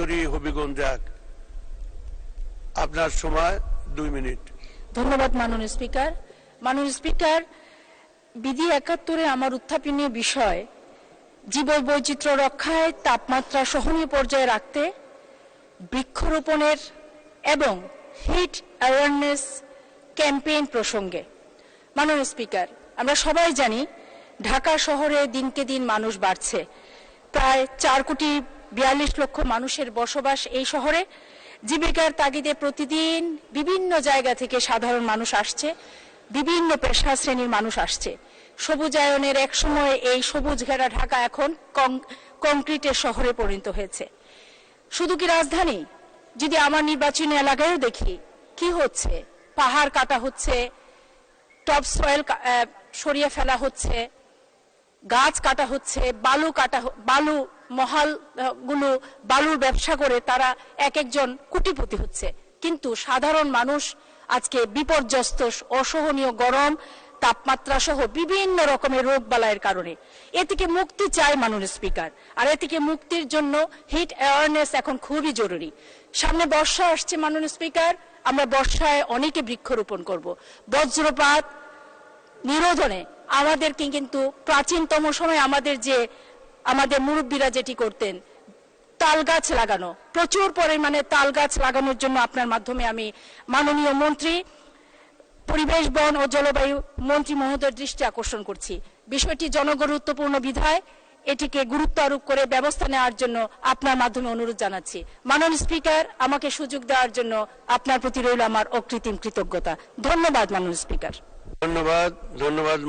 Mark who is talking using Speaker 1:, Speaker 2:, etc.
Speaker 1: চৌধুরী হবিগঞ্জ আপনার সময় দুই মিনিট।
Speaker 2: ধন্যবাদ মাননীয় স্পিকার। মাননীয় স্পিকার, বিধি একাত্তরে আমার উত্থাপনীয় বিষয় জীব বৈচিত্র্য রক্ষায় তাপমাত্রা সহনীয় পর্যায়ে রাখতে, বৃক্ষরোপণের এবং হিট অ্যাওয়ারনেস ক্যাম্পেইন প্রসঙ্গে। মাননীয় স্পিকার, আমরা সবাই জানি, ঢাকা শহরে দিনকে দিন মানুষ বাড়ছে। প্রায় চার কোটি বিয়াল্লিশ লক্ষ মানুষের বসবাস এই শহরে। জীবিকার তাগিদে প্রতিদিন বিভিন্ন জায়গা থেকে সাধারণ মানুষ আসছে, বিভিন্ন পেশা শ্রেণির মানুষ আসছে। সবুজায়নের এক সময় এই সবুজ ঘেরা ঢাকা এখন কংক্রিটের শহরে পরিণত হয়েছে। শুধু কি রাজধানী? যদি আমার নির্বাচনী এলাকায়ও দেখি, কি হচ্ছে? পাহাড় কাটা হচ্ছে টপ সয়েল সরিয়ে ফেলা হচ্ছে, গাছ কাটা হচ্ছে, বালু কাটা বালু মহালগুলো বালুর ব্যবসা করে তারা এক একজন কোটিপতি হচ্ছে। কিন্তু সাধারণ মানুষ আজকে বিপর্যস্ত, অসহনীয় গরম, তাপমাত্রা সহ বিভিন্ন রকমের রোগ বালাইয়ের কারণে। এ থেকে মুক্তি চায় মাননীয় স্পিকার। আর এ থেকে মুক্তির জন্য হিট অ্যাওয়ারনেস এখন খুবই জরুরি। সামনে বর্ষা আসছে মাননীয় স্পিকার, আমরা বর্ষায় অনেকে বৃক্ষরোপণ করব। বজ্রপাত নিরোধনে আমাদেরকে কিন্তু প্রাচীনতম সময় আমাদের যে আমাদের মুরব্বীরা যেটি করতেন তাল গাছ লাগানো। প্রচুর পরিমাণে তাল গাছ লাগানোর জন্য আপনার মাধ্যমে আমি মাননীয় মন্ত্রী, পরিবেশ, বন ও জলবায়ু মন্ত্রী মহোদয়ের দৃষ্টি আকর্ষণ করছি। বিষয়টি জনগুরুত্বপূর্ণ বিধায় এটিকে গুরুত্ব আরোপ করে ব্যবস্থা নেওয়ার জন্য আপনার মাধ্যমে অনুরোধ জানাচ্ছি। মাননীয় স্পিকার, আমাকে সুযোগ দেওয়ার জন্য আপনার প্রতি রইল আমার অকৃত্রিম কৃতজ্ঞতা। ধন্যবাদ মাননীয় স্পিকার।
Speaker 1: ধন্যবাদ ধন্যবাদ